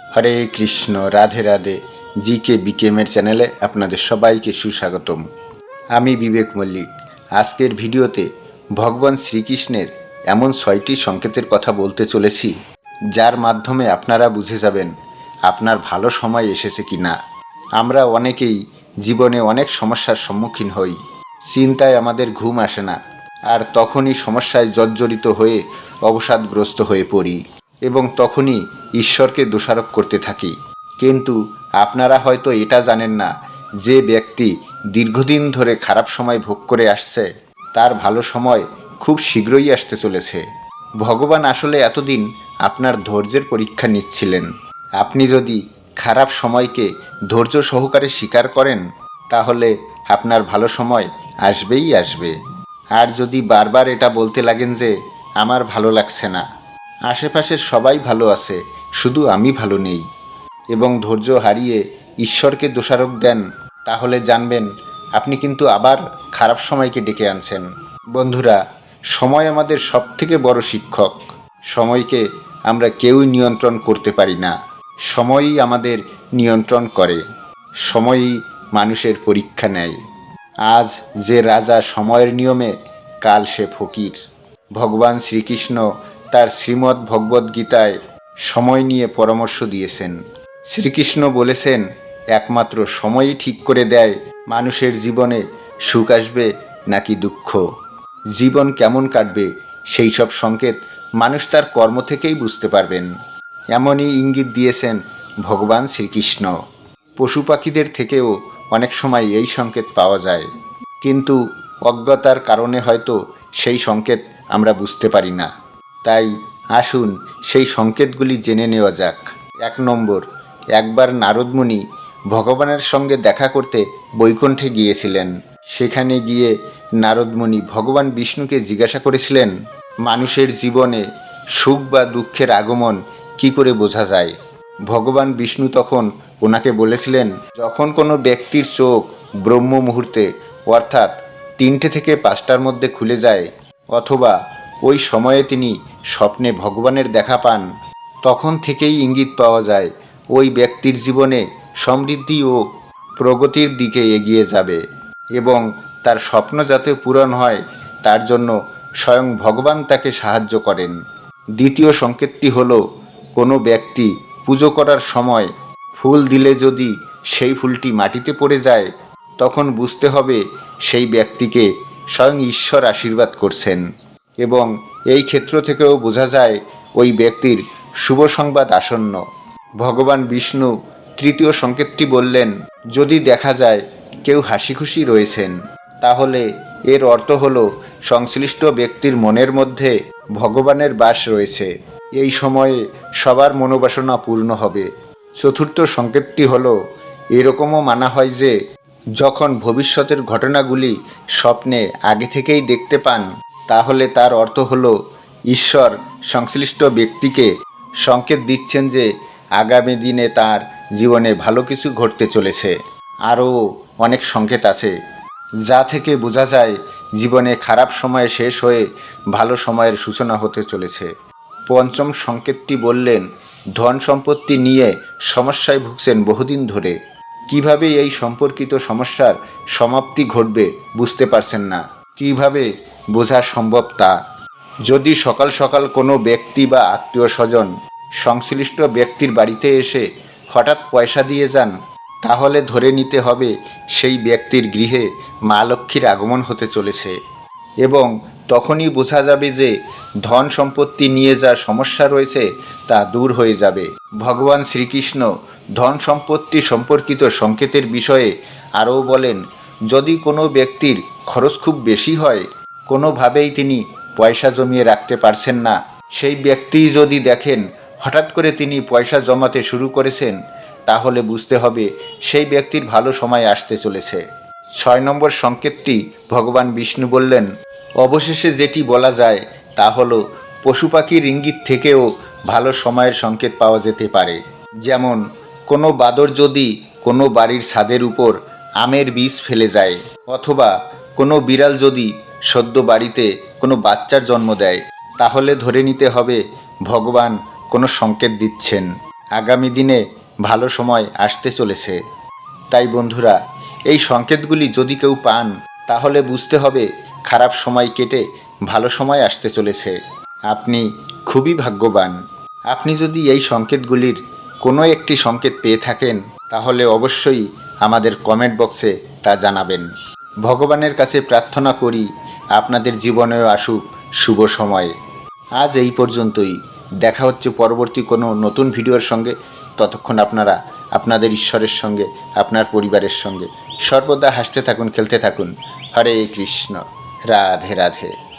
হরে কৃষ্ণ, রাধে রাধে। জি কে বিকেমের চ্যানেলে আপনাদের সবাইকে সুস্বাগতম। আমি বিবেক মল্লিক। আজকের ভিডিওতে ভগবান শ্রীকৃষ্ণের এমন ছয়টি সংকেতের কথা বলতে চলেছি, যার মাধ্যমে আপনারা বুঝে যাবেন আপনার ভালো সময় এসেছে কি না। আমরা অনেকেই জীবনে অনেক সমস্যার সম্মুখীন হই, চিন্তায় আমাদের ঘুম আসে না, আর তখনই সমস্যায় জর্জরিত হয়ে অবসাদগ্রস্ত হয়ে পড়ি। এবং তখনই ঈশ্বরকে দোষারোপ করতে থাকি। কিন্তু আপনারা হয়তো এটা জানেন না যে ব্যক্তি দীর্ঘদিন ধরে খারাপ সময় ভোগ করে আসছে, তার ভালো সময় খুব শীঘ্রই আসতে চলেছে। ভগবান আসলে এতদিন আপনার ধৈর্যের পরীক্ষা নিচ্ছিলেন। আপনি যদি খারাপ সময়কে ধৈর্য সহকারে স্বীকার করেন, তাহলে আপনার ভালো সময় আসবেই আসবে। আর যদি বারবার এটা বলতে লাগেন যে, আমার ভালো লাগছে না। আশেপাশের সবাই ভালো আছে, শুধু আমি ভালো নেই। এবং ধৈর্য হারিয়ে ঈশ্বরকে দোষারোপ দেন, তাহলে জানবেন আপনি কিন্তু আবার খারাপ সময়কে ডেকে আনছেন। বন্ধুরা, সময় আমাদের সবথেকে বড় শিক্ষক। সময়কে আমরা কেউই নিয়ন্ত্রণ করতে পারি না। সময়ই আমাদের নিয়ন্ত্রণ করে। সময়ই মানুষের পরীক্ষা নেয়। আজ যে রাজা সময়ের নিয়মে, কাল সে ফকির। ভগবান শ্রীকৃষ্ণ তার শ্রীমদ্ ভগবদ্ গীতায় সময় নিয়ে পরামর্শ দিয়েছেন। শ্রীকৃষ্ণ বলেছেন, একমাত্র সময়ই ঠিক করে দেয়, মানুষের জীবনে সুখ আসবে নাকি দুঃখ। জীবন কেমন কাটবে, সেই সব সংকেত মানুষ তার কর্ম থেকেই বুঝতে পারবেন। এমনই ইঙ্গিত দিয়েছেন ভগবান শ্রীকৃষ্ণ। পশু পাখিদের থেকেও অনেক সময় এই সংকেত পাওয়া যায়। কিন্তু অজ্ঞতার কারণে হয়তো সেই সংকেত আমরা বুঝতে পারি না। তাই আসুন সেই সংকেতগুলি জেনে নেওয়া যাক। এক নম্বর, একবার নারদমুনি ভগবানের সঙ্গে দেখা করতে বৈকুণ্ঠে গিয়েছিলেন। সেখানে গিয়ে নারদমুনি ভগবান বিষ্ণুকে জিজ্ঞাসা করেছিলেন, মানুষের জীবনে সুখ বা দুঃখের আগমন কি করে বোঝা যায়? ভগবান বিষ্ণু তখন ওনাকে বলেছিলেন, যখন কোনো ব্যক্তির চোখ ব্রহ্ম মুহূর্তে অর্থাৎ তিনটে থেকে পাঁচটার মধ্যে খুলে যায় অথবা ওই সময়ে তিনি স্বপ্নে ভগবানের দেখা পান। তখন থেকেই ইঙ্গিত পাওয়া যায়, ওই ব্যক্তির জীবনে সমৃদ্ধি ও প্রগতির দিকে এগিয়ে যাবে এবং তার স্বপ্ন যাতে পূরণ হয়, তার জন্য স্বয়ং ভগবান তাকে সাহায্য করেন। দ্বিতীয় সংকেতটি হলো, কোনো ব্যক্তি পুজো করার সময় ফুল দিলে যদি সেই ফুলটি মাটিতে পড়ে যায়, তখন বুঝতে হবে সেই ব্যক্তিকে স্বয়ং ঈশ্বর আশীর্বাদ করছেন। এবং এই ক্ষেত্র থেকেও বোঝা যায় ওই ব্যক্তির শুভ সংবাদ আসন্ন। ভগবান বিষ্ণু তৃতীয় সংকেতটি বললেন, যদি দেখা যায় কেউ হাসি খুশি রয়েছেন, তাহলে এর অর্থ হল সংশ্লিষ্ট ব্যক্তির মনের মধ্যে ভগবানের বাস রয়েছে। এই সময়ে সবার মনোবাসনা পূর্ণ হবে। চতুর্থ সংকেতটি হল, এরকমও মানা হয় যে যখন ভবিষ্যতের ঘটনাগুলি স্বপ্নে আগে থেকেই দেখতে পান তাহলে তার অর্থ হল, ঈশ্বর সংশ্লিষ্ট ব্যক্তিকে সংকেত দিচ্ছেন যে আগামী দিনে তার জীবনে ভালো কিছু ঘটতে চলেছে। আরও অনেক সংকেত আছে, যা থেকে বোঝা যায় জীবনে খারাপ সময় শেষ হয়ে ভালো সময়ের সূচনা হতে চলেছে। পঞ্চম সংকেতটি বললেন, ধন সম্পত্তি নিয়ে সমস্যায় ভুগছেন বহুদিন ধরে। কীভাবে এই সম্পর্কিত সমস্যার সমাপ্তি ঘটবে বুঝতে পারছেন না। কীভাবে বোঝা সম্ভব তা? যদি সকাল সকাল কোনো ব্যক্তি বা আত্মীয় স্বজন সংশ্লিষ্ট ব্যক্তির বাড়িতে এসে হঠাৎ পয়সা দিয়ে যান, তাহলে ধরে নিতে হবে সেই ব্যক্তির গৃহে মা লক্ষ্মীর আগমন হতে চলেছে। এবং তখনই বোঝা যাবে যে ধন সম্পত্তি নিয়ে যা সমস্যা রয়েছে তা দূর হয়ে যাবে। ভগবান শ্রীকৃষ্ণ ধন সম্পত্তি সম্পর্কিত সংকেতের বিষয়ে আরও বলেন যদি কোনো ব্যক্তির খরচ খুব বেশি হয়, কোনোভাবেই তিনি পয়সা জমিয়ে রাখতে পারছেন না। সেই ব্যক্তিই যদি দেখেন, হঠাৎ করে তিনি পয়সা জমাতে শুরু করেছেন, তাহলে বুঝতে হবে সেই ব্যক্তির ভালো সময় আসতে চলেছে। ছয় নম্বর সংকেতটি ভগবান বিষ্ণু বললেন, অবশেষে যেটি বলা যায়, তা হলো পশু পাখির ইঙ্গিত থেকেও ভালো সময়ের সংকেত পাওয়া যেতে পারে। যেমন, কোনো বাদর যদি কোনো বাড়ির ছাদের উপর আমের বীজ ফেলে যায়, অথবা কোনো বিড়াল যদি সদ্য বাড়িতে কোনো বাচ্চার জন্ম দেয়, তাহলে ধরে নিতে হবে ভগবান কোনো সংকেত দিচ্ছেন। আগামী দিনে ভালো সময় আসতে চলেছে। তাই বন্ধুরা, এই সংকেতগুলি যদি কেউ পান, তাহলে বুঝতে হবে খারাপ সময় কেটে ভালো সময় আসতে চলেছে। আপনি খুবই ভাগ্যবান। আপনি যদি এই সংকেতগুলির কোনো একটি সংকেত পেয়ে থাকেন, তাহলে অবশ্যই আমাদের কমেন্ট বক্সে তা জানাবেন। ভগবানের কাছে প্রার্থনা করি আপনাদের জীবনেও আসুক শুভ সময়ে। আজ এই পর্যন্তই। দেখা হচ্ছে পরবর্তী কোনো নতুন ভিডিওর সঙ্গে। ততক্ষণ আপনারা আপনাদের ঈশ্বরের সঙ্গে, আপনার পরিবারের সঙ্গে। সর্বদা হাসতে থাকুন, খেলতে থাকুন। হরে কৃষ্ণ। রাধে রাধে।